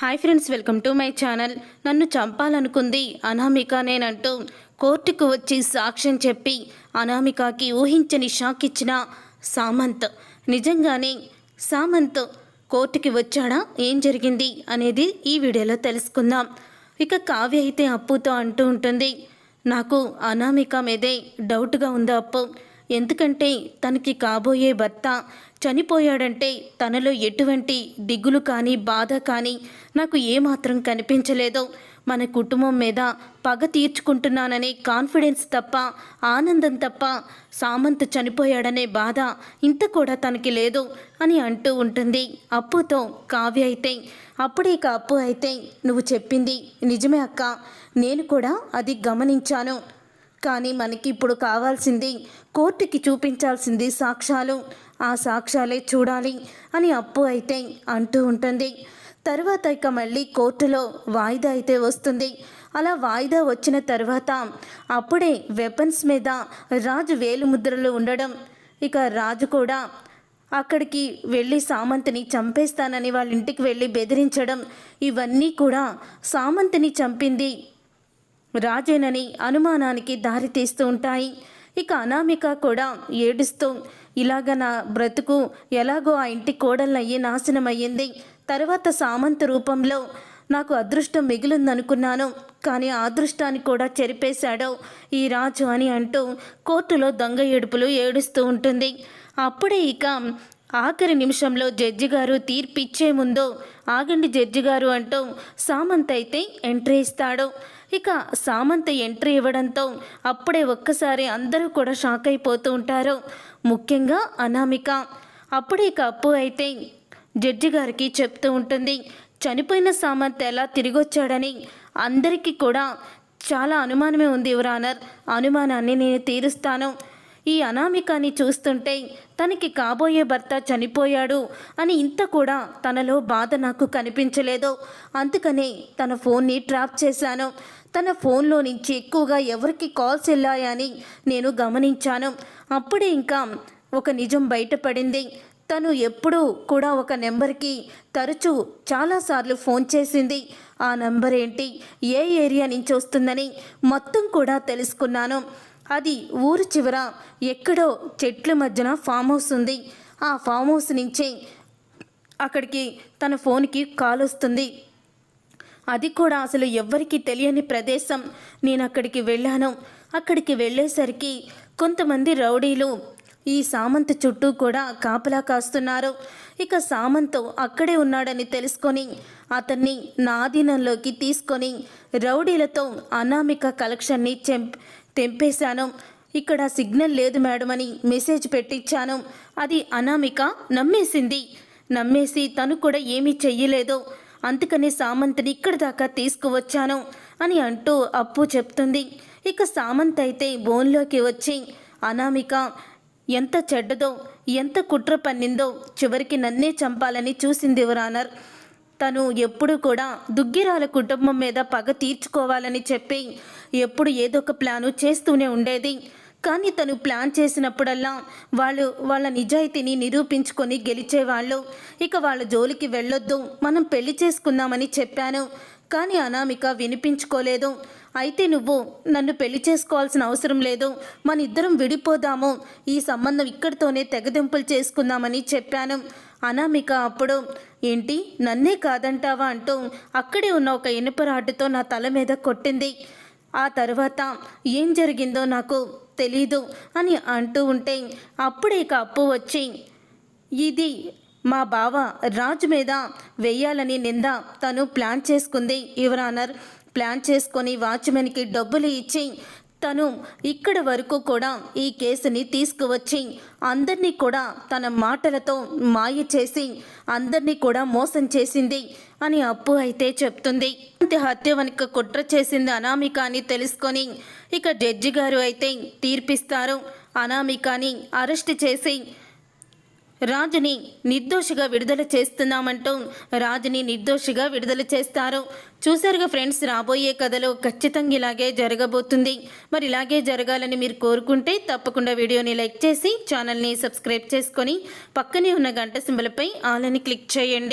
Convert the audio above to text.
Hi friends welcome to my channel. నన్ను చంపాలనుకుంది అనామిక నేనంటూ కోర్టుకు వచ్చి సాక్ష్యం చెప్పి అనామికకి ఊహించని షాక్ ఇచ్చిన సామంత్. నిజంగానే సామంత్ కోర్టుకి వచ్చాడా? ఏం జరిగింది అనేది ఈ వీడియోలో తెలుసుకుందాం. ఇక కావ్య అయితే అప్పుతో అంటూ ఉంటుంది నాకు అనామిక మీదే డౌట్గా ఉంది అప్పు. ఎందుకంటే తనకి కాబోయే భర్త చనిపోయాడంటే తనలో ఎటువంటి దిగులు కానీ బాధ కానీ నాకు ఏమాత్రం కనిపించలేదు. మన కుటుంబం మీద పగ తీర్చుకుంటున్నాననే కాన్ఫిడెన్స్ తప్ప ఆనందం తప్ప సామంత్ చనిపోయాడనే బాధ ఇంత కూడా తనకి లేదు అని అంటూ ఉంటుంది. అప్పుతో కావ్య అయితే అప్పుడే ఇక అప్పు అయితే నువ్వు చెప్పింది నిజమే అక్క. నేను కూడా అది గమనించాను. కానీ మనకి ఇప్పుడు కావాల్సింది కోర్టుకి చూపించాల్సింది సాక్ష్యాలు. ఆ సాక్ష్యాలే చూడాలి అని అప్పు అయితే అంటూ ఉంటుంది. తర్వాత ఇక మళ్ళీ కోర్టులో వాయిదా అయితే వస్తుంది. అలా వాయిదా వచ్చిన తర్వాత అప్పుడే వెపన్స్ మీద రాజు వేలుముద్రలు ఉండడం. ఇక రాజు కూడా అక్కడికి వెళ్ళి సామంతిని చంపేస్తానని వాళ్ళ ఇంటికి వెళ్ళి బెదిరించడం. ఇవన్నీ కూడా సామంతిని చంపింది రాజేనని అనుమానానికి దారితీస్తూ ఉంటాయి. ఇక అనామిక కూడా ఏడుస్తూ ఇలాగ నా బ్రతుకు ఎలాగో ఆ ఇంటి కోడలయ్యి నాశనమయ్యింది. తర్వాత సామంత రూపంలో నాకు అదృష్టం మిగిలిందనుకున్నాను. కానీ ఆ అదృష్టాన్ని కూడా చెరిపేశాడో ఈ రాజు అని అంటూ కోర్టులో దొంగ ఏడుపులు ఏడుస్తూ ఉంటుంది. అప్పుడే ఇక ఆఖరి నిమిషంలో జడ్జి గారు తీర్పిచ్చే ముందు ఆగండి జడ్జి గారు అంటూ సామంత్ అయితే ఎంట్రీ ఇస్తాడు. ఇక సామంత ఎంట్రీ ఇవ్వడంతో అప్పుడే ఒక్కసారి అందరూ కూడా షాక్ అయిపోతూ ఉంటారు. ముఖ్యంగా అనామిక. అప్పుడే ఇక అప్పు అయితే జడ్జి గారికి చెప్తూ ఉంటుంది. చనిపోయిన సామంత్ ఎలా తిరిగొచ్చాడని అందరికీ కూడా చాలా అనుమానమే ఉంది యువరానర్ అనుమానాన్ని నేను తీరుస్తాను. ఈ అనామికాని చూస్తుంటే తనకి కాబోయే భర్త చనిపోయాడు అని ఇంత కూడా తనలో బాధ నాకు కనిపించలేదు. అందుకనే తన ఫోన్ని ట్రాప్ చేశాను. తన ఫోన్లో నుంచి ఎక్కువగా ఎవరికి కాల్స్ వెళ్ళాయని నేను గమనించాను. అప్పుడే ఇంకా ఒక నిజం బయటపడింది. తను ఎప్పుడూ కూడా ఒక నెంబర్కి తరచూ చాలాసార్లు ఫోన్ చేసింది. ఆ నెంబర్ ఏంటి? ఏ ఏరియా నుంచి వస్తుందని మొత్తం కూడా తెలుసుకున్నాను. అది ఊరు చివర ఎక్కడో చెట్ల మధ్యన ఫామ్ హౌస్ ఉంది. ఆ ఫామ్ హౌస్ నుంచి అక్కడికి తన ఫోన్కి కాల్ వస్తుంది. అది కూడా అసలు ఎవ్వరికీ తెలియని ప్రదేశం. నేను అక్కడికి వెళ్ళాను. అక్కడికి వెళ్ళేసరికి కొంతమంది రౌడీలు ఈ సామంత్ చుట్టూ కూడా కాపలా కాస్తున్నారు. ఇక సామంత్ అక్కడే ఉన్నాడని తెలుసుకొని అతన్ని నా ఆధీనంలోకి తీసుకొని రౌడీలతో అనామిక కలెక్షన్ని చెం తెంపేశాను. ఇక్కడ సిగ్నల్ లేదు మేడం అని మెసేజ్ పెట్టించాను అది అనామిక నమ్మేసింది. నమ్మేసి తను కూడా ఏమీ చెయ్యలేదు. అందుకనే సామంత్ని ఇక్కడి దాకా తీసుకువచ్చాను అని అంటూ అప్పు చెప్తుంది. ఇక సామంత్ అయితే బోన్లోకి వచ్చి అనామిక ఎంత చెడ్డదో ఎంత కుట్ర పన్నిందో చివరికి నన్నే చంపాలని చూసింది వరానర్ తను ఎప్పుడు కూడా దుగ్గిరాల కుటుంబం మీద పగ తీర్చుకోవాలని చెప్పి ఎప్పుడు ఏదో ఒక ప్లాను చేస్తూనే ఉండేది. కానీ తను ప్లాన్ చేసినప్పుడల్లా వాళ్ళు వాళ్ళ నిజాయితీని నిరూపించుకొని గెలిచేవాళ్ళు. ఇక వాళ్ళ జోలికి వెళ్ళొద్దు మనం పెళ్ళి చేసుకుందామని చెప్పాను. కానీ అనామిక వినిపించుకోలేదు. అయితే నువ్వు నన్ను పెళ్ళి చేసుకోవాల్సిన అవసరం లేదు. మన ఇద్దరం విడిపోదాము. ఈ సంబంధం ఇక్కడితోనే తెగదింపులు చేసుకుందామని చెప్పాను. అనామిక అప్పుడు ఏంటి? నన్నే కాదంటావా? అంటూ అక్కడే ఉన్న ఒక ఇనుపరాటుతో నా తల మీద కొట్టింది. ఆ తర్వాత ఏం జరిగిందో నాకు తెలీదు అని అంటూ ఉంటే అప్పుడే కప్పు వచ్చి ఇది మా బావ రాజు మీద వెయ్యాలని నింద. తను ప్లాన్ చేసుకుంది యువరానర్. ప్లాన్ చేసుకొని వాచ్మెన్కి డబ్బులు ఇచ్చి తను ఇక్కడ వరకు కూడా ఈ కేసుని తీసుకువచ్చి అందరినీ కూడా తన మాటలతో మాయ చేసి అందరినీ కూడా మోసం చేసింది అని అప్పు అయితే చెప్తుంది. హత్య వెనుక కుట్ర చేసింది అనామిక అని తెలుసుకొని ఇక జడ్జి గారు అయితే తీర్పిస్తారు. అనామికాని అరెస్ట్ చేసి రాజుని నిర్దోషిగా విడుదల చేస్తున్నామంటూ రాజుని నిర్దోషిగా విడుదల చేస్తారు. చూసారుగా ఫ్రెండ్స్ రాబోయే కథలో ఖచ్చితంగా ఇలాగే జరగబోతుంది. మరి ఇలాగే జరగాలని మీరు కోరుకుంటే తప్పకుండా వీడియోని లైక్ చేసి ఛానల్ని సబ్స్క్రైబ్ చేసుకొని పక్కనే ఉన్న గంట సింబలపై ఆలని క్లిక్ చేయండి.